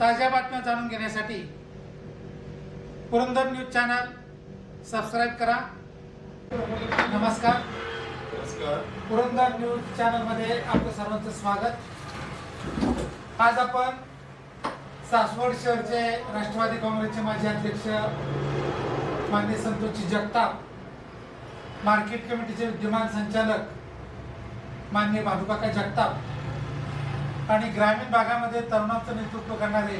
ताज्या बातम्या जाणून घेण्यासाठी पुरंदर न्यूज चॅनल सबस्क्राईब करा. नमस्कार. नमस्कार. पुरंदर न्यूज चॅनलमध्ये आपलं सर्वांचं स्वागत. आज आपण सासवड शहरचे राष्ट्रवादी काँग्रेसचे माजी अध्यक्ष मान्य संतोषजी जगताप मार्केट कमिटीचे विद्यमान संचालक मान्य भानुकाका जगताप आणि ग्रामीण भागामध्ये तरुणांचं नेतृत्व करणारे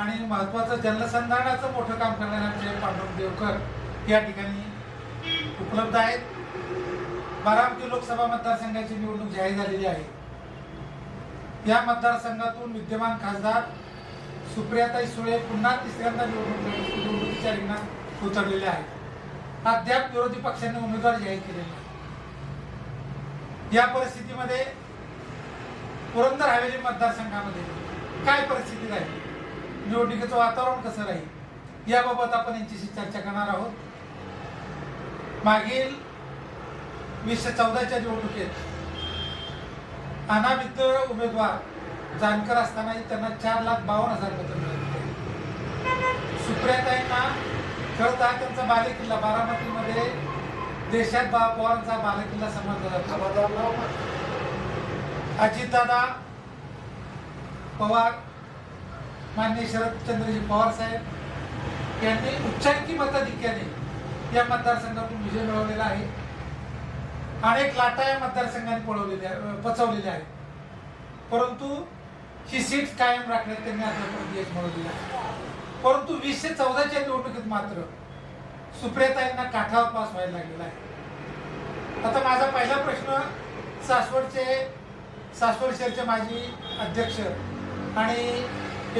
आणि महत्वाचं जलसंधारणाचं मोठं काम करणारे आमचे पांडुरंग देवकर या ठिकाणी उपलब्ध आहेत. बारामती लोकसभा मतदारसंघाची निवडणूक जाहीर झालेली आहे. या मतदारसंघातून विद्यमान खासदार सुप्रियाताई सुळे पुन्हा तिसऱ्यांदा निवडणूक निवडणुकीच्या रिंगणात उतरलेले आहेत. अद्याप विरोधी पक्षांनी उमेदवार जाहीर केलेले या परिस्थितीमध्ये पुरंदर हवेली मतदारसंघामध्ये काय परिस्थिती राहील? निवडणुकीचं वातावरण कसं राहील? याबाबत आपण यांच्याशी चर्चा करणार आहोत. मागील वीसशे चौदाच्या निवडणुकीत अनामित उमेदवार जानकर असतानाही त्यांना चार लाख बावन्न हजार मतं मिळाली होती. सुप्रियाताईंना खरं त्यांचा बालेकिल्ला बारामतीमध्ये देशात बा पवारांचा बालेकिल्ला समजला जातो अजितदादा पवार माननीय शरदचंद्रजी पवार साहेब यांनी उच्चांकी मताधिक्याने या मतदारसंघातून विजय मिळवलेला आहे. अनेक लाटा या मतदारसंघाने पळवलेल्या पचवलेल्या आहेत. परंतु ही सीट कायम राखण्यात त्यांनी आतापर्यंत यश मिळवलेलं आहे. परंतु वीसशे चौदाच्या निवडणुकीत मात्र सुप्रियताईंना काठावर पास व्हायला लागलेला आहे. आता माझा पहिला प्रश्न सासवडचे सासवड शहरचे माजी अध्यक्ष आणि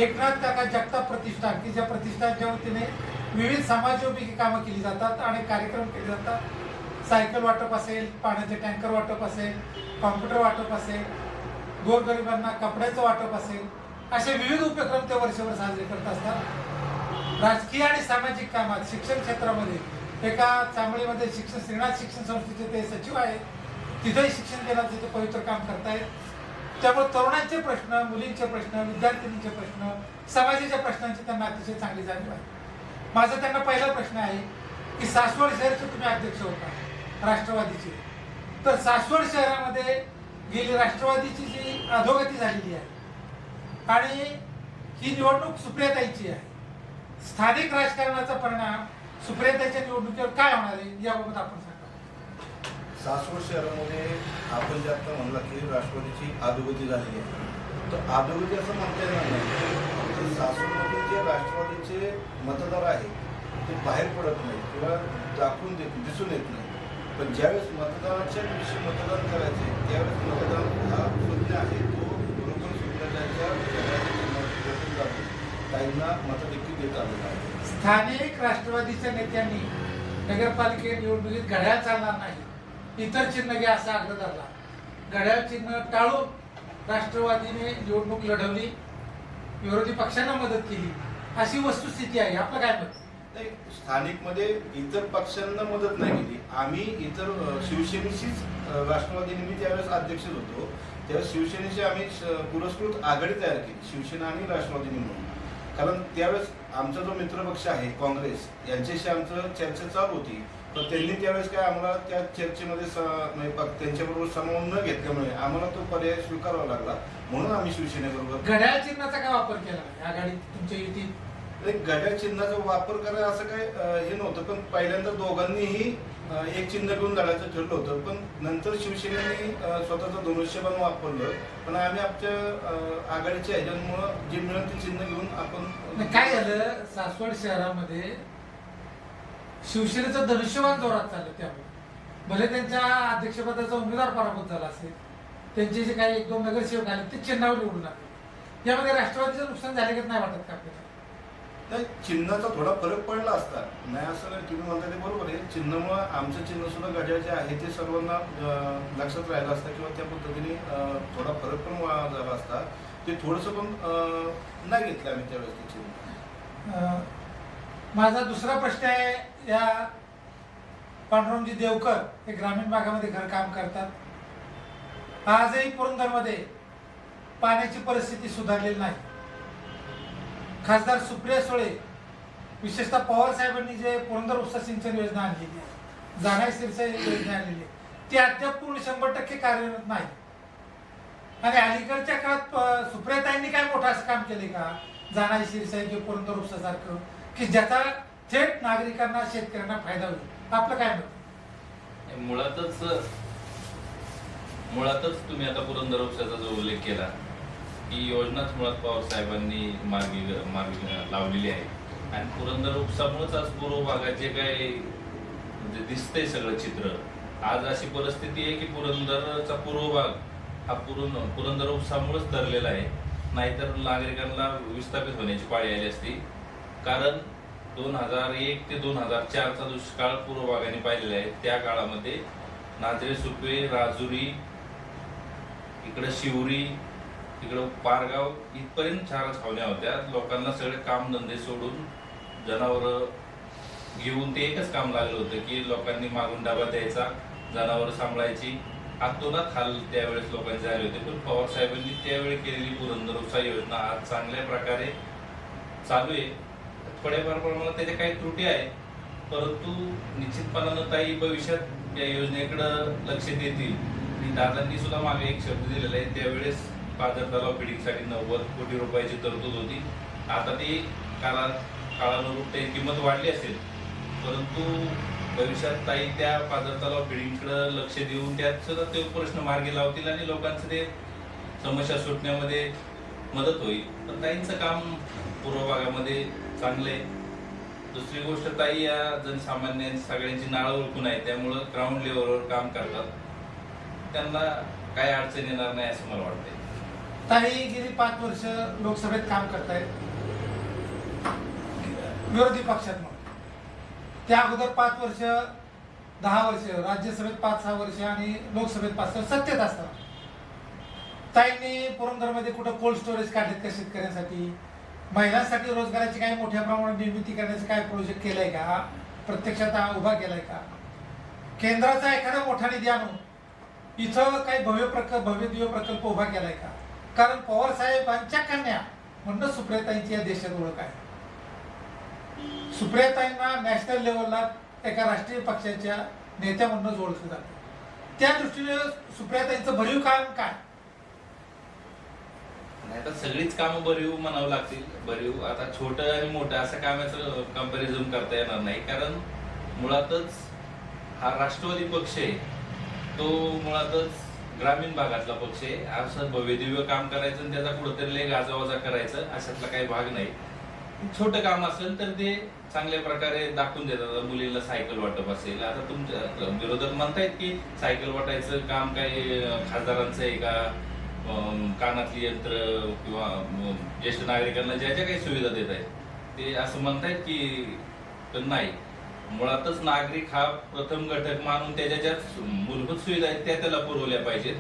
एकनाथ काका जगताप प्रतिष्ठान की ज्या प्रतिष्ठानच्या वतीने विविध समाजोपयोगी कामं केली जातात आणि कार्यक्रम केले जातात. सायकल वाटप असेल पाण्याचे टँकर वाटप असेल कॉम्प्युटर वाटप असेल गोरगरिबांना कपड्याचं वाटप असेल असे विविध उपक्रम ते वर्षभर साजरे करत असतात. राजकीय आणि सामाजिक कामात शिक्षण क्षेत्रामध्ये एका चांगलीमध्ये शिक्षण श्रीनाथ शिक्षण संस्थेचे ते सचिव आहेत. तिथेही शिक्षण देण्याचे ते पवित्र काम करतायत. त्यामुळे तरुणांचे प्रश्न मुलींचे प्रश्न विद्यार्थिनींचे प्रश्न समाजाच्या प्रश्नांची त्यांना अतिशय चांगली जाणीव आहे. माझा त्यांना पहिला प्रश्न आहे की सासवड शहरचे तुम्ही अध्यक्ष होता राष्ट्रवादीचे. तर सासवड शहरामध्ये गेली राष्ट्रवादीची जी अधोगती झालेली आहे आणि ही निवडणूक सुप्रियाताईची आहे. स्थानिक राजकारणाचा परिणाम सुप्रियाताईच्या निवडणुकीवर काय होणार आहे याबाबत आपण सासवड शहरामध्ये आपण जे आता म्हणला की राष्ट्रवादीची अधोगती झालेली आहे. तर अधोगती असं म्हणता येणार नाही. म्हणजे सासवडमध्ये जे राष्ट्रवादीचे मतदार आहेत ते बाहेर पडत नाही किंवा दाखवून देत दिसून येत नाही पण ज्यावेळेस मतदानाच्या दिवशी मतदान करायचे त्यावेळेस मतदान हा शून्य आहे तो बरोबर सुप्रियाताईच्या घड्याळाच्या मतदेखील देत आलेला आहे. स्थानिक राष्ट्रवादीच्या नेत्यांनी नगरपालिके निवडणुकीत घड्याळ चालणार नाही. इतर चिन्ह घ्या असा आग्रह धरला. घड्याळ चिन्ह टाळून राष्ट्रवादीने निवडणूक लढवली. विरोधी पक्षांना मदत केली. अशी वस्तुस्थिती आहे. आपलं काय मत? नाही स्थानिकमध्ये इतर पक्षांना मदत नाही केली. आम्ही इतर शिवसेनेशीच राष्ट्रवादीने मी त्यावेळेस अध्यक्ष होतो. त्यावेळेस शिवसेनेची आम्ही पुरस्कृत आघाडी तयार केली. शिवसेना आणि राष्ट्रवादीने म्हणून. कारण त्यावेळेस आमचा जो मित्रपक्ष आहे काँग्रेस यांच्याशी आमचं चर्चा चालू होती. पण त्यांनी त्यावेळेस काय आम्हाला त्या चर्चेमध्ये स- म्हणजे त्यांच्याबरोबर सामावून न घेतल्यामुळे आम्हाला तो पर्याय स्वीकारावा लागला. म्हणून आम्ही शिवसेनेबरोबर घड्याळ चिन्हाचा काय वापर केला? या तुमच्या युतीत घड्याळ चिन्हाचा वापर करायला असं काय हे नव्हतं. पण पहिल्यांदा दोघांनीही एक चिन्ह घेऊन लढायचं ठरलं होतं. पण नंतर शिवसेनेने स्वतःचं धनुष्यबाण वापरलं. पण आम्ही आमच्या आघाडीच्या ह्याच्यामुळं जे मिळेल ते चिन्ह घेऊन आपण काय झालं? सासवड शहरामध्ये शिवसेनेचं धनुष्यबाण जोरात चाललं त्यामुळे. भले त्यांच्या अध्यक्षपदाचा उमेदवार पराभूत झाला असेल त्यांचे जे काही एक दोन नगरसेवक आले ते चिन्हावर निवडून आले. यामध्ये राष्ट्रवादीचं नुकसान झाले का नाही वाटत का आपल्याला? नाही चिन्हाचा थोडा फरक पडला असता. नाही असं नाही तुम्ही म्हणता ते बरोबर आहे. चिन्हामुळं आमचं चिन्ह सुद्धा जे आहे ते सर्वांना लक्षात राहिलं असतं किंवा त्या पद्धतीने थोडा फरक पण झाला असता. ते थोडंसं पण नाही घेतलं आम्ही त्यावेळेस ते चिन्ह. माझा दुसरा प्रश्न आहे या पांडुरंगजी देवकर हे ग्रामीण भागामध्ये घर काम करतात. आजही पुरंदरमध्ये पाण्याची परिस्थिती सुधारलेली नाही. खासदार सुप्रिया सुळे विशेषतः पवार साहेबांनी जे पुरंदर उपसा सिंचन योजना आणलेली आहे जाणाई सिरसा योजना आणलेली आहे ती अद्याप पूर्ण शंभर टक्के कार्यरत नाही. आणि अलीकडच्या काळात सुप्रियाताईंनी काय मोठं असं काम केले का? जाणाई सिरसाई किंवा पुरंदर उपसासारखं की ज्याचा थेट नागरिकांना शेतकऱ्यांना फायदा होईल. आपलं काय मत? मुळातच मुळातच तुम्ही आता पुरंदर उपसाचा जो उल्लेख केला ही योजनाच मुळात पवार साहेबांनी मार्गी मार्गी लावलेली आहे. आणि पुरंदर उपसामुळेच आज पूर्व भागाचे काय काही म्हणजे दिसतंय सगळं चित्र आज अशी परिस्थिती आहे की पुरंदरचा पूर्व भाग हा पुरं पुरंदर उपसामुळेच धरलेला आहे. नाहीतर नागरिकांना विस्थापित होण्याची पाळी आली असती. कारण दोन हजार एक ते दोन हजार चारचा दुष्काळ पूर्व भागाने पाहिलेला आहे. त्या काळामध्ये नाजरे सुपे राजुरी इकडं शिवरी इकडं पारगाव इथपर्यंत चार छावण्या होत्या. लोकांना सगळे कामधंदे सोडून जनावरं घेऊन ते एकच काम लागलं होतं की लोकांनी मागून डबा द्यायचा जनावरं सांभाळायची. आतोनात हाल त्यावेळेस लोकांचे झाले होते. पण पवार साहेबांनी त्यावेळी केलेली पुरंदर उपसा योजना आज चांगल्या प्रकारे चालू आहे. थोड्याफार प्रमाणात त्याच्या काही त्रुटी आहे. परंतु निश्चितपणानं ताई भविष्यात या योजनेकडं लक्ष देतील. आणि दादांनी सुद्धा मागे एक शब्द दिलेला आहे. त्यावेळेस बाजार तलाव फिडिंगसाठी नव्वद कोटी रुपयाची तरतूद होती. आता ती काला काळानुरूप त्याची किंमत वाढली असेल. परंतु भविष्यात ताई त्या पाझर तलाव फिडिंगकडे लक्ष देऊन त्यात सुद्धा ते प्रश्न मार्गी लावतील आणि लोकांचं ते समस्या सुटण्यामध्ये मदत होईल. पण ताईंचं काम पूर्व भागामध्ये चांगले. दुसरी गोष्ट ताई या जनसामान्य सगळ्यांची नाळं ओळखून आहे त्यामुळं ग्राउंड लेवलवर काम करतात. त्यांना काय अडचण येणार नाही असं मला वाटतंय. ताई गेली पाच वर्ष लोकसभेत काम करतायत. विरोधी पक्षात म्हणून. त्या अगोदर पाच वर्ष दहा वर्ष राज्यसभेत पाच सहा वर्ष आणि लोकसभेत पाच सहा सत्तेत असतात. ताईंनी पुरंदरमध्ये कुठं कोल्ड स्टोरेज काढलेत का शेतकऱ्यांसाठी? महिलांसाठी रोजगाराची काही मोठ्या प्रमाणात निर्मिती करण्याचं काय प्रोजेक्ट केलाय का? प्रत्यक्षात हा उभा केलाय का? केंद्राचा एखादा मोठा निधी आणून इथं काही भव्य प्रकल्प भव्य दिव्य प्रकल्प उभा केलाय का? कारण पवार साहेबांच्या कन्या म्हणणं सुप्रियाताईंची या देशात ओळख आहे. सुप्रियाताईंना नॅशनल लेवलला एका राष्ट्रीय पक्षाच्या नेत्या म्हणूनच ओळखलं जातं. त्या दृष्टीने सुप्रियाताईंचं भरीव काम काय? नाही तर सगळीच कामं बरीव म्हणावं लागतील. बरीव आता छोटं आणि मोठं असं कामाचं कंपॅरिझन करता येणार नाही. कारण मुळातच हा राष्ट्रवादी पक्ष आहे तो मुळातच ग्रामीण भागातला पक्ष आहे. असं भव्यदिव्य काम करायचं आणि त्याचा कुठंतरी लय गाजावाजा करायचं अशातला काही भाग नाही. छोटं काम असेल तर ते चांगल्या प्रकारे दाखवून देतात. मुलीला सायकल वाटप असेल. आता तुमच्या विरोधक म्हणतायत की सायकल वाटायचं काम काही खासदारांचं आहे का? कानातली यंत्र किंवा ज्येष्ठ नागरिकांना ज्या ज्या काही सुविधा देत आहेत ते असं म्हणतायत की तर नाही. मुळातच नागरिक हा प्रथम घटक मानून त्याच्या ज्या मूलभूत सुविधा आहेत त्या त्याला पुरवल्या पाहिजेत.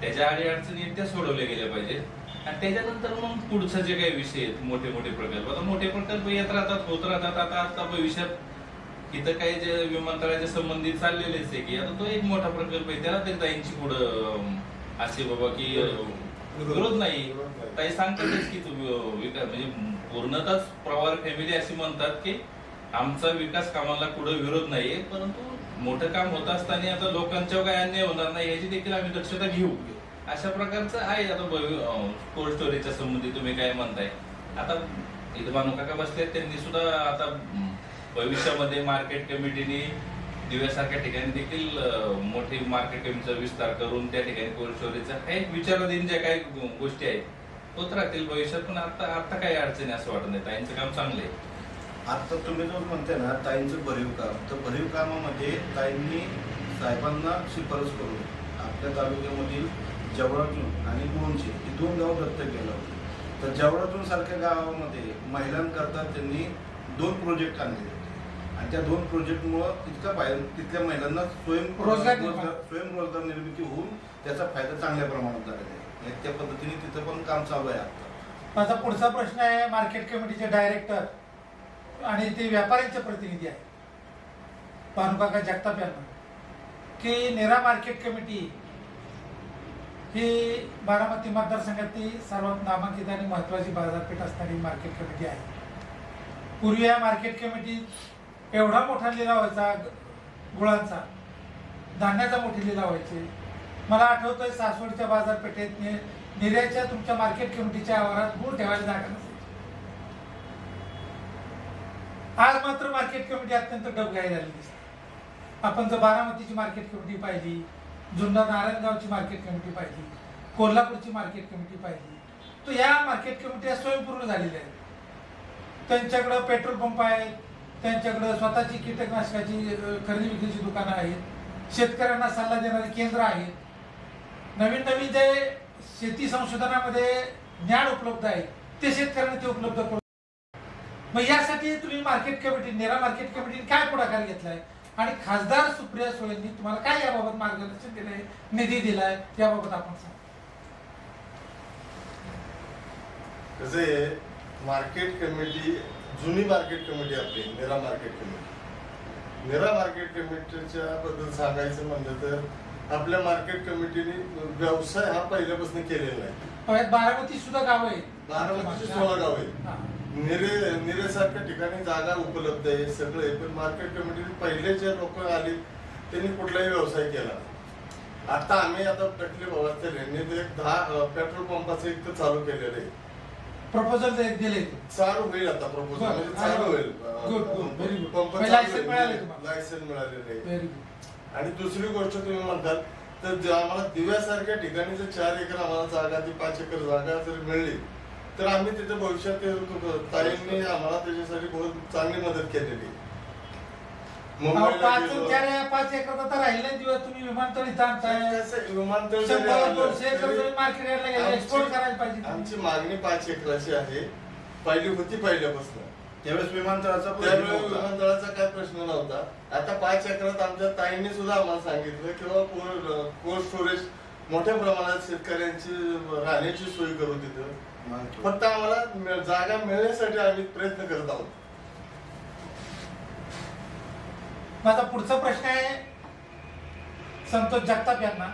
त्याच्या अडीअडचणी त्या सोडवल्या गेल्या पाहिजेत. आणि त्याच्यानंतर मग पुढचं जे काही विषय आहेत मोठे मोठे प्रकल्प. आता मोठे प्रकल्प येत राहतात होत राहतात. आता आता भविष्यात इथं काही जे विमानतळाच्या संबंधित चाललेलेच आहे की आता तो एक मोठा प्रकल्प आहे. त्याला तरी ताईंची पुढं असे बाबा की विरोध. नाही. ताई सांगतातच की तुम्ही विकास म्हणजे पूर्णतःच पवार फॅमिली अशी म्हणतात की आमचा विकास कामाला कुठं विरोध नाहीये परंतु मोठं काम होत असताना आता लोकांच्या काय अन्याय होणार नाही याची देखील आम्ही दक्षता घेऊ. अशा प्रकारचं आहे आता कोल्ड स्टोरेजच्या संबंधी तुम्ही काय म्हणताय? आता इथं मानू काका बसले त्यांनी सुद्धा आता भविष्यामध्ये मार्केट कमिटीने दिव्यासारख्या ठिकाणी देखील मोठी मार्केट विस्तार करून त्या ठिकाणी कोल्ड स्टोरेजचा काही विचाराधीन ज्या काही गो- गोष्टी आहेत होत राहतील भविष्यात. पण आता आता काही अडचणी असं वाटत नाही. ताईंचं काम चांगलं आहे. आता तुम्ही जो म्हणते ना ताईंचं भरीव काम तर भरीव कामामध्ये ताईंनी साहेबांना शिफारस करून आपल्या तालुक्यामधील जवळातून आणि गुणचे हे दोन गाव दत्तक केलं होतं. तर जवळातून सारख्या गावामध्ये महिलांकरता त्यांनी दोन प्रोजेक्ट आणले आणि त्या दोन प्रोजेक्टमुळं इतका बाहेर तिथल्या महिलांना स्वयं रोजगार निर्माण. स्वयंरोजगार निर्मिती होऊन त्याचा फायदा चांगल्या प्रमाणात झालेला आहे. आणि त्या पद्धतीने तिथं पण काम चालू आहे आता. माझा पुढचा प्रश्न आहे मार्केट कमिटीचे डायरेक्टर आणि ते व्यापाऱ्यांचे प्रतिनिधी आहे भानुकाका जगताप यांना. की नेरा मार्केट कमिटी ही बारामती मतदारसंघातली सर्वात नामांकित आणि महत्वाची बाजारपेठ असणारी मार्केट कमिटी आहे. पूर्वी या मार्केट कमिटीत एवढा मोठा लिलाव व्हायचा ग- गुळांचा. धान्याचा मोठे लिलाव व्हायचे. मला आठवतंय सासवडच्या बाजारपेठेत निर्याच्या तुमच्या मार्केट कमिटीच्या आवारात गुळ ठेवायला जागा नसेल आज मात्र मार्केट कमिटी अत्यंत डबघाई झाली दिसते. आपण जर बारामतीची मार्केट कमिटी पाहिली जुन्नर नारायणगावची मार्केट कमिटी पाहिली कोल्हापूरची मार्केट कमिटी पाहिली तर या मार्केट कमिटी स्वयंपूर्ण झालेल्या आहेत. त्यांच्याकडं पेट्रोल पंप आहेत त्यांच्याकडं स्वतःची कीटकनाशकाची खरेदी विक्रीची दुकानं आहेत. शेतकऱ्यांना सल्ला देणारी केंद्र आहेत. नवीन नवीन जे शेती संशोधनामध्ये ज्ञान उपलब्ध आहे ते शेतकऱ्यांना ते उपलब्ध करून मग यासाठी तुम्ही मार्केट कमिटी नेरा मार्केट कमिटीने काय पुढाकार घेतलाय? आणि खासदार सुप्रिया सुळेंनी तुम्हाला काय याबाबत मार्गदर्शन दिलंय निधी दिलाय याबाबत आपण सांग. कसं मार्केट कमिटी जुनी मार्केट कमिटी आपली Nira market committee Nira market कमिटीच्या बद्दल सांगायचं म्हणलं तर आपल्या मार्केट कमिटीने व्यवसाय हा पहिल्यापासून केलेला आहे. बारामती सुद्धा गाव आहे. बारामतीची सोळा गाव आहेत निरे निरेसारख्या ठिकाणी जागा उपलब्ध आहे सगळं आहे पण मार्केट कमिटीने पहिले जे लोक आले त्यांनी कुठलाही व्यवसाय केला आता आम्ही आता टकले भावाचे ते एक दहा पेट्रोल पंपाचं एक चालू केलेलं आहे. प्रपोजल दिले चालू होईल आता प्रपोजल. म्हणजे चालू होईल. पंप म्हणजे चालू license होईल. मिळाले तुम्हाला? लायसन व्हेरी गुड आणि दुसरी गोष्ट तुम्ही म्हणताल तर जे आम्हाला दिव्यासारख्या ठिकाणी जर चार एकर आम्हाला जागा ती पाच एकर जागा जर मिळली तर आम्ही तिथे भविष्यात ते ताईंनी आम्हाला त्याच्यासाठी बहुत चांगली मदत केलेली मुंबईला पाच. चार पाच एकर तर राहिले दिवस तुम्ही विमानतळ विमानतळ जरी शंभर आलं दोनशे एकर तरी तुम्ही मार्केट यार्डला गेले आमची- एक्सपोर्ट करायला पाहिजे आमची. मागणी पाच एकराची आहे पहिली होती पहिल्यापासून त्यावेळेस विमानतळाचा प्रश्न त्यावेळी. विमानतळाचा काय प्रश्न नव्हता आता पाच एकरात आमच्या ताईंनी सुद्धा आम्हाला सांगितलं किंवा कोल्ड स्टोरेज मोठ्या प्रमाणात शेतकऱ्यांची राहण्याची सोय करू तिथं मानतो. फक्त आम्हाला मिळ- जागा मिळण्यासाठी आम्ही प्रयत्न करत आहोत माझा पुढचा प्रश्न आहे संतोष जगताप यांना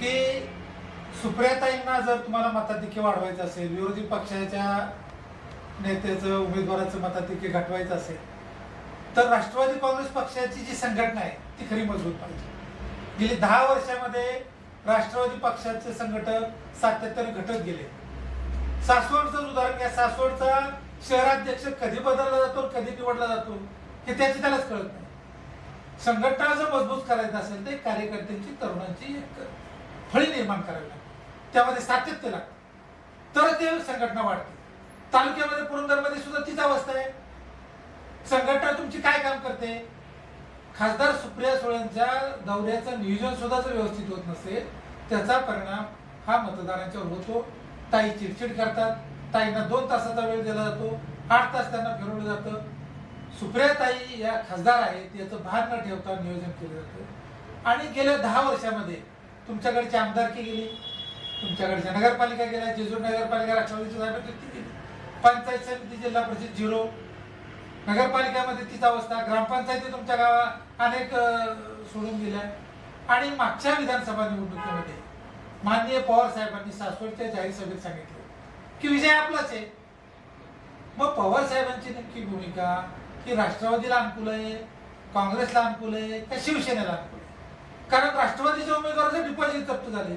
की सुप्रियाताईंना जर तुम्हाला मताधिक्य वाढवायचं असेल विरोधी पक्षाच्या नेत्याचं उमेदवाराचं मताधिक्य घटवायचं असेल तर राष्ट्रवादी काँग्रेस पक्षाची जी संघटना आहे ती खरी मजबूत पाहिजे. गेली दहा वर्षामध्ये राष्ट्रवादी पक्षाचे संघटक सातत्याने घटत गेले. सासवडचं उदाहरण घ्या. सासवडचा शहराध्यक्ष कधी बदलला जातो कधी निवडला जातो? हे त्याची त्यालाच कळत नाही. संघटना जर मजबूत करायचं असेल तर कार्यकर्त्यांची तरुणांची एक फळी निर्माण करावी लागते. त्यामध्ये सातत्य लागतं. तर ते संघटना वाढते. तालुक्यामध्ये पुरंदरमध्ये सुद्धा तीच अवस्था आहे. संघटना तुमची काय काम करते? खासदार सुप्रिया सुळेंच्या दौऱ्याचं नियोजन सुद्धा जर व्यवस्थित होत नसेल त्याचा परिणाम हा मतदारांच्यावर होतो. ताई चिडचिड करतात. ताईंना दोन तासाचा वेळ दिला जातो. आठ तास त्यांना फिरवलं जातं. सुप्रियाताई या खासदार आहेत याचं भार न ठेवता नियोजन केलं जातं. आणि गेल्या दहा वर्षामध्ये तुमच्याकडची आमदारकी गेली तुमच्याकडच्या नगरपालिका गेल्या जेजूर नगरपालिका राष्ट्रवादीची जागा गेली? पंचायत समिती जिल्हा परिषद झिरो. नगरपालिकामध्ये तीच अवस्था ग्रामपंचायती तुमच्या गावात अनेक सोडून गेल्या. आणि मागच्या विधानसभा निवडणुकीमध्ये माननीय पवार साहेबांनी सासवडच्या जाहीर सभेत सांगितलं की विजय आपलाच आहे. मग पवार साहेबांची नक्की भूमिका ती राष्ट्रवादीला अनुकूल आहे काँग्रेसला अनुकूल आहे का शिवसेनेला अनुकूल आहे? कारण राष्ट्रवादीच्या उमेदवाराचे डिपॉझिट जप्त झाले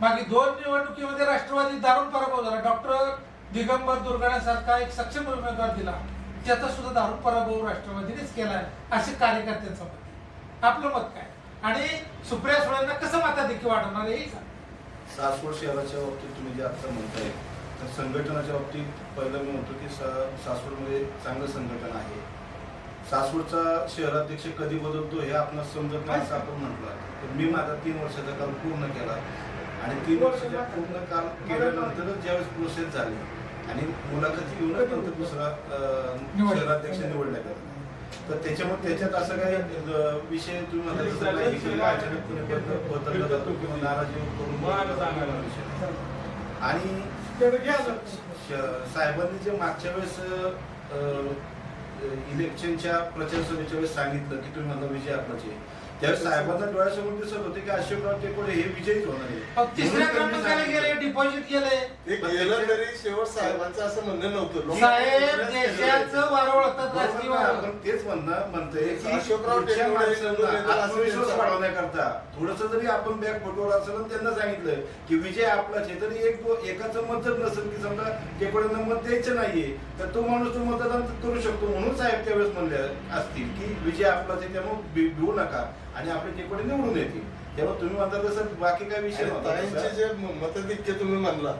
मागे दोन निवडणुकीमध्ये राष्ट्रवादी दारुण पराभव झाला. डॉक्टर दिगंबर दुर्गाण्यासारखा एक सक्षम उमेदवार दिला. त्याचा सुद्धा दारुण पराभव राष्ट्रवादीनेच केला असे कार्यकर्त्यांचं मत आपलं मत काय? आणि सुप्रिया सुळेंना कसं मताधिक्य वाढवणार हे सांग. सासवड शहराच्या बाबतीत तुम्ही जे आता म्हणताय तर संघटनाच्या बाबतीत पहिलं मी म्हणतो की सा- सासवडमध्ये चांगलं संघटन आहे. सासवडचा शहराध्यक्ष कधी बदलतो हे आपण समजत नाही असं आपण म्हटलं तर मी माझा तीन वर्षाचा काल पूर्ण केला. आणि तीन वर्षाचा पूर्ण काल केल्यानंतरच ज्यावेळेस प्रोसेस झाली आणि मुलाखती घेऊनच नंतर दुसरा. शहराध्यक्ष निवडला गेला तर त्याच्यामुळे त्याच्यात असं काही विषय तुम्ही किंवा नाराजी करून. आणि साहेबांनी जे मागच्या वेळेस अं, इलेक्शनच्या प्रचार सभेच्या वेळेस सांगितलं की तुम्ही मला विजय आपलाचे त्यावेळेस साहेबांना डोळ्यासमोर दिसत होते की अशोकराव टेकोडे हे विजयीच होणार आहे. तिसऱ्या क्रमांकाला. गेले डिपॉझिट ते गेलं तरी शेवट साहेबांचं असं म्हणणं नव्हतं. लोक- साहेब देशाचं वारं ओळखतात राजकीय बरोबर ना, वारं. आपण तेच म्हणणं म्हणतोय की अशोकराव आत्मविश्वास वाढवण्याकरता थोडस जरी आपण बॅग फोटोवर असेल आणि त्यांना सांगितलं की विजय आपलाच आहे तरी एक एकाचं मत जर नसेल की समजा टेकोड्यांना मत द्यायचं नाहीये तर तो माणूस तो मतदान करू शकतो म्हणून साहेब त्यावेळेस म्हणले असतील की विजय आपलाच आहे त्यामुळे भिवू नका. आणि आपले टेकोडे निवडून येतील. तेव्हा तुम्ही म्हणता तसं बाकी काय विषय ताईंचे. जे मतधिक्य तुम्ही म्हणला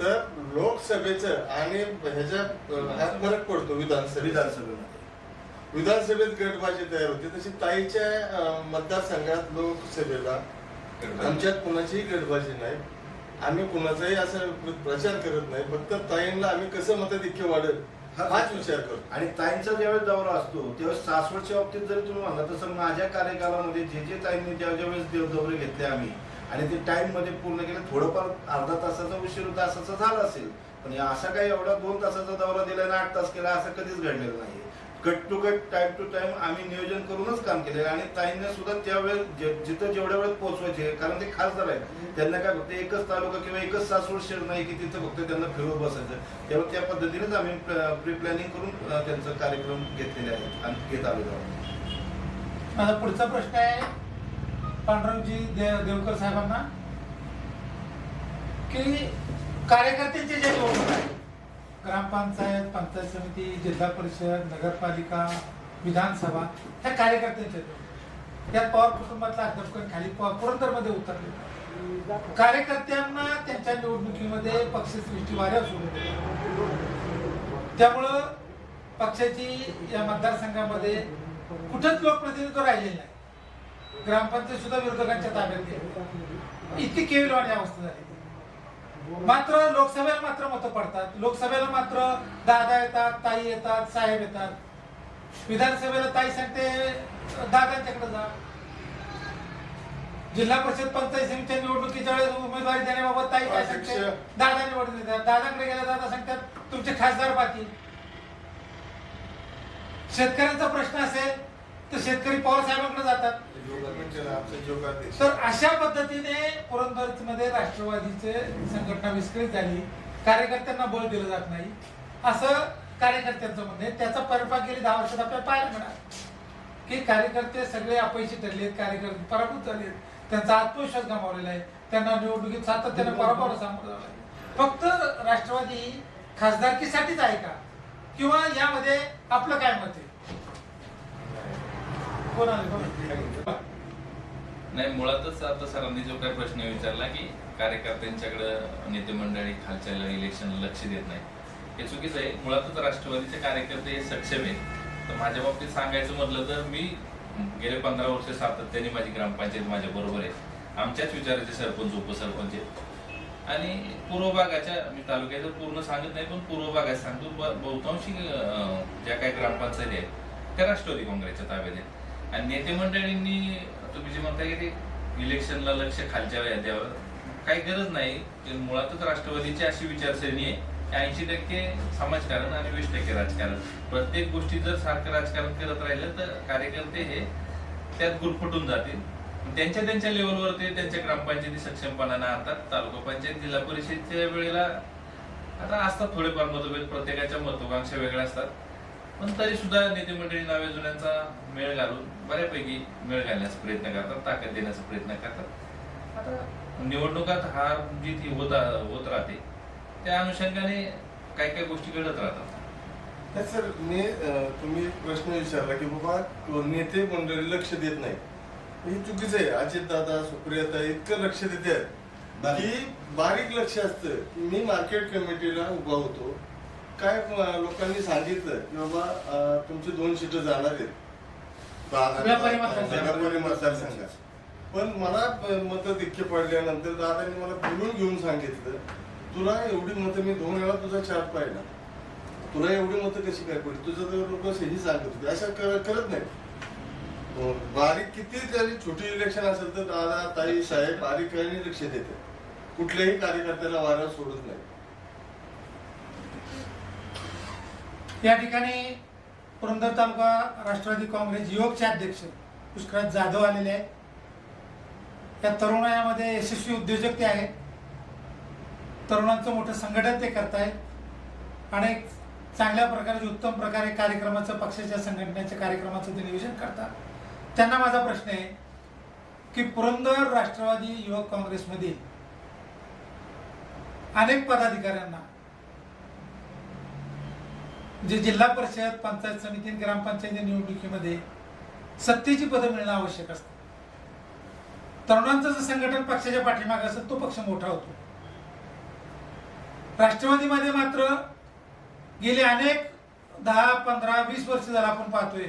तर लोकसभेचं आणि ह्याच्या हा फरक पडतो विधानसभेत विधानसभेमध्ये. विधानसभेत गटबाजी तयार होते. तशी ताईच्या मतदारसंघात लोकसभेला आमच्यात कुणाचीही गटबाजी नाही. आम्ही कुणाचाही असं प्रचार करत नाही. फक्त ताईंना आम्ही कसं मतधिक्य वाढेल हाच विचार करतो आणि ताईंचा ज्यावेळेस दौरा असतो त्यावेळेस सासवडच्या बाबतीत जरी तुम्ही म्हणला तसं माझ्या कार्यकालामध्ये जे जे ताईंनी ज्या ज्या वेळेस देव दौरे घेतले आम्ही आणि ते टाइममध्ये पूर्ण केलं थोडंफार अर्धा तासाचा उशीर तासाचा झाला असेल पण असा काही एवढा दोन तासाचा दौरा दिला आणि आठ तास केला असं कधीच घडलेलं नाही cut to cut time to time आम्ही नियोजन करूनच काम केलेलं आणि ताईंना सुद्धा त्यावेळेस जे- जिथं जेवढ्या वेळेस पोहोचवायचे कारण ते खासदार आहेत. त्यांना काय फक्त एकच तालुका किंवा एकच सासवड शहर नाही की तिथं फक्त त्यांना फिरवत बसायचं. तेव्हा त्या पद्धतीनेच आम्ही प्री प्लॅनिंग करून त्यांचं त्यांचा कार्यक्रम घेतलेले आहेत आणि घेत आलेलो आहोत. माझा पुढचा प्रश्न आहे पांडुरंगजी देवकर साहेबांना की कार्यकर्त्यांचे जे निवडणूक आहे ग्रामपंचायत पंचायत समिती जिल्हा परिषद नगरपालिका विधानसभा ह्या कार्यकर्त्यांच्या निवडणूक. त्यात पवार कुटुंबातला अध्यक्ष खाली प- पुरंदरमध्ये उतरले. कार्यकर्त्यांना त्यांच्या निवडणुकीमध्ये पक्षश्रेष्ठी वाऱ्या सुरू त्यामुळं पक्षाची या मतदारसंघामध्ये कुठंच लोकप्रतिनिधित्व राहिलेलं नाही. ग्रामपंचायत सुद्धा विरोधकांच्या ताब्यात गेले. इतकी केविलवाणी अवस्था झाली. मात्र लोकसभेला मात्र मतं पडतात. लोकसभेला मात्र दादा येतात ताई येतात साहेब येतात. विधानसभेला ताई सांगते दादांच्याकडे जा. जिल्हा परिषद पंचायत समितीच्या निवडणुकीच्या वेळेस उमेदवारी देण्याबाबत ताई काय सांगते. दादा निवडून देतात दादाकडे गेल्या दादा सांगतात तुमचे खासदार बाकी शेतकऱ्यांचा प्रश्न असेल तर शेतकरी पवार साहेबांकडे जातात. तर अशा पद्धतीने पुरंदरमध्ये राष्ट्रवादीचे संघटना विस्कळीत झाली. कार्यकर्त्यांना बळ दिलं जात नाही. असं कार्यकर्त्यांचं म्हणणं त्याचा परिपाक गेली दहा वर्षात आपल्याला पाहायला मिळाला. की कार्यकर्ते सगळे अपयशी ठरलेत कार्यकर्ते पराभूत झालेत. त्यांचा आत्मविश्वास गमावलेला आहे. त्यांना निवडणुकीत सातत्याने पराभवाला सामोरं लागलं. फक्त राष्ट्रवादी ही खासदारकीसाठीच आहे का? किंवा यामध्ये आपलं काय मत आहे. नाही मुळातच आता सरांनी जो काही प्रश्न विचारला की कार्यकर्त्यांच्याकडे नेते मंडळी खालच्या इलेक्शनला लक्ष देत नाही हे चुकीचं आहे. मुळातच राष्ट्रवादीचे कार्यकर्ते हे सक्षम आहेत. तर माझ्या बाबतीत सांगायचं म्हटलं तर मी गेले पंधरा वर्ष सातत्याने माझी ग्रामपंचायत माझ्या बरोबर आहे. आमच्याच विचाराचे सरपंच उपसरपंच आहेत. आणि पूर्व भागाच्या मी तालुक्याचं पूर्ण सांगत नाही पण पूर्व भागात सांगतो बहुतांशी ज्या काही ग्रामपंचायती आहेत त्या राष्ट्रवादी काँग्रेसच्या ताब्यात आहेत. आणि नेते मंडळींनी तुम्ही जे म्हणताय की ते इलेक्शनला लक्ष खालच्या याद्यावर काही गरज नाही. मुळातच राष्ट्रवादीची अशी विचारसरणी आहे की ऐंशी टक्के समाजकारण आणि वीस टक्के राजकारण. प्रत्येक गोष्टी जर सारखं राजकारण करत राहिलं तर कार्यकर्ते हे त्यात गुरफटून जातील. त्यांच्या त्यांच्या लेवलवर ते त्यांच्या ग्रामपंचायती सक्षमपणाने आणतात तालुका पंचायत जिल्हा परिषदच्या वेळेला आता असतात थोडेफार मतभेद प्रत्येकाच्या महत्वाकांक्षा वेगळ्या असतात. पण तरी सुद्धा नेते मंडळी नावे जुन्यांचा मेळ घालून बऱ्यापैकी मेळ घालण्याचा प्रयत्न करतात ताकद देण्याचा प्रयत्न करतात. आता निवडणुकात हार जीत ही होत होत राहते त्या अनुषंगाने काही काही गोष्टी घडत राहतात? नाही सर मी तुम्ही प्रश्न विचारला की बाबा नेते मंडळी लक्ष देत नाही. हे चुकीचं आहे. अजित दादा सुप्रियाता इतकं लक्ष देते की बारीक लक्ष असतं मी मार्केट कमिटीला उभा होतो. काय लोकांनी सांगितलं की बाबा तुमची दोन सीटं जाणार आहेत. मतदारसंघात. पण मला मत दिक्के पडल्यानंतर दादांनी मला बोलून घेऊन सांगितलं तुला एवढी मतं मी दोन वेळा तुझा चार्ट पाहिला. तुला एवढी मतं कशी काय पडली? तुझं तर लोक हेही सांगत होते. असं कर- करत नाही बारीक किती जरी छोटी इलेक्शन असेल तर दादा ताई साहेब बारीकाईने लक्ष देते कुठल्याही कार्यकर्त्याला वारा सोडत नाही या ठिकाणी पुरंदर तालुका राष्ट्रवादी काँग्रेस युवकचे अध्यक्ष पुष्कराज जाधव आलेले आहेत. या तरुणायामध्ये यशस्वी उद्योजक ते आहेत. तरुणांचं मोठं संघटन ते करतायत. आणि चांगल्या प्रकारचे उत्तम प्रकारे कार्यक्रमाचं पक्षाच्या संघटनेच्या कार्यक्रमाचं ते नियोजन करतात. त्यांना माझा प्रश्न आहे की पुरंदर राष्ट्रवादी युवक काँग्रेसमध्ये अनेक पदाधिकाऱ्यांना जे जिल्हा परिषद पंचायत समिती आणि ग्रामपंचायती निवडणुकीमध्ये सत्तेची पदं मिळणं आवश्यक असतं. तरुणांचं जर संघटन पक्षाच्या पाठीमागे असेल तो पक्ष मोठा होतो. राष्ट्रवादीमध्ये मात्र गेले अनेक दहा पंधरा वीस वर्ष झालं आपण पाहतोय.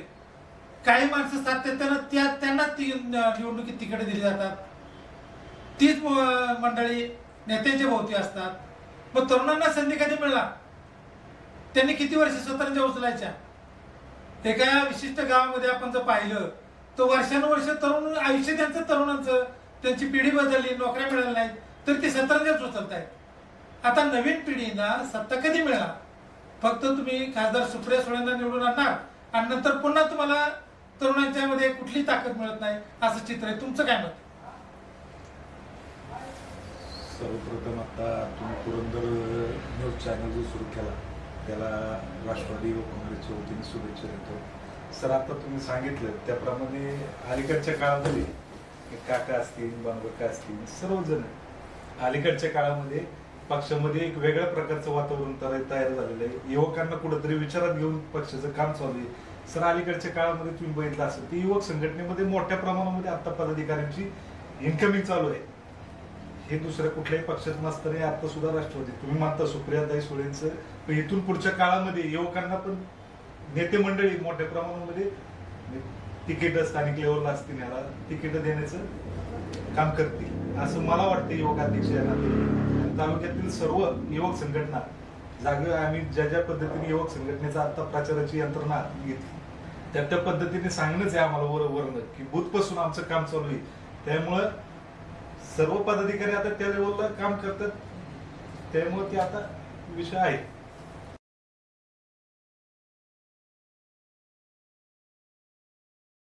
काही माणसं सातत्यानं त्या त्यांना ती निवडणुकीत तिकडे दिली जातात. तीच मंडळी नेत्यांच्या भोवती असतात. मग तरुणांना संधी कधी मिळणार? त्यांनी किती वर्ष स्वतंत्र उचलायच्या? एका विशिष्ट गावामध्ये आपण जर पाहिलं तर वर्षानुवर्ष तरुण आयुष्य त्यांचं तरुणांचं त्यांची पिढी बदलली नोकऱ्या मिळाल्या नाहीत तर ते सतरंजाच उचलत आहेत आता नवीन पिढीना सत्ता कधी मिळणार? फक्त तुम्ही खासदार सुप्रिया सुळेंना निवडून आणणार आणि नंतर पुन्हा तुम्हाला तरुणांच्या मध्ये कुठली ताकद मिळत नाही असं चित्र आहे. तुमचं काय मत? सर्वप्रथम आता तुम्ही पुरंदर न्यूज चॅनल जो सुरू केला. त्याला राष्ट्रवादी व काँग्रेसच्या वतीने शुभेच्छा देतो. सर आता तुम्ही सांगितलं त्याप्रमाणे अलीकडच्या काळामध्ये काका असतील बांबका असतील सर्वजण अलीकडच्या काळामध्ये पक्षामध्ये एक वेगळ्या प्रकारचं वातावरण तयार तयार झालेलं आहे. युवकांना कुठंतरी विचारात घेऊन पक्षाचं काम चालू आहे. सर अलीकडच्या काळामध्ये तुम्ही बघितलं असेल की युवक संघटनेमध्ये मोठ्या प्रमाणामध्ये आता पदाधिकाऱ्यांची इन्कमिंग चालू आहे. हे दुसऱ्या कुठल्याही पक्षात नसताना आता सुद्धा राष्ट्रवादी. तुम्ही मानता सुप्रियाताई सुळेंचं. पण इथून पुढच्या काळामध्ये युवकांना पण नेते मंडळी मोठ्या प्रमाणामध्ये तिकीट स्थानिक लेवलला असतील याला तिकीट देण्याचं काम करतील. असं मला वाटतं युवक अध्यक्ष तालुक्यातील सर्व युवक संघटना जागे आम्ही ज्या ज्या पद्धतीने युवक संघटनेचा आता प्रचाराची यंत्रणा घेतली त्या त्या पद्धतीने सांगणंच आहे आम्हाला वर वरण की बुथपासून आमचं काम चालू आहे. त्यामुळं सर्व पदाधिकारी आता त्या लेवलला काम करतात. त्यामुळे ते आता विषय आहे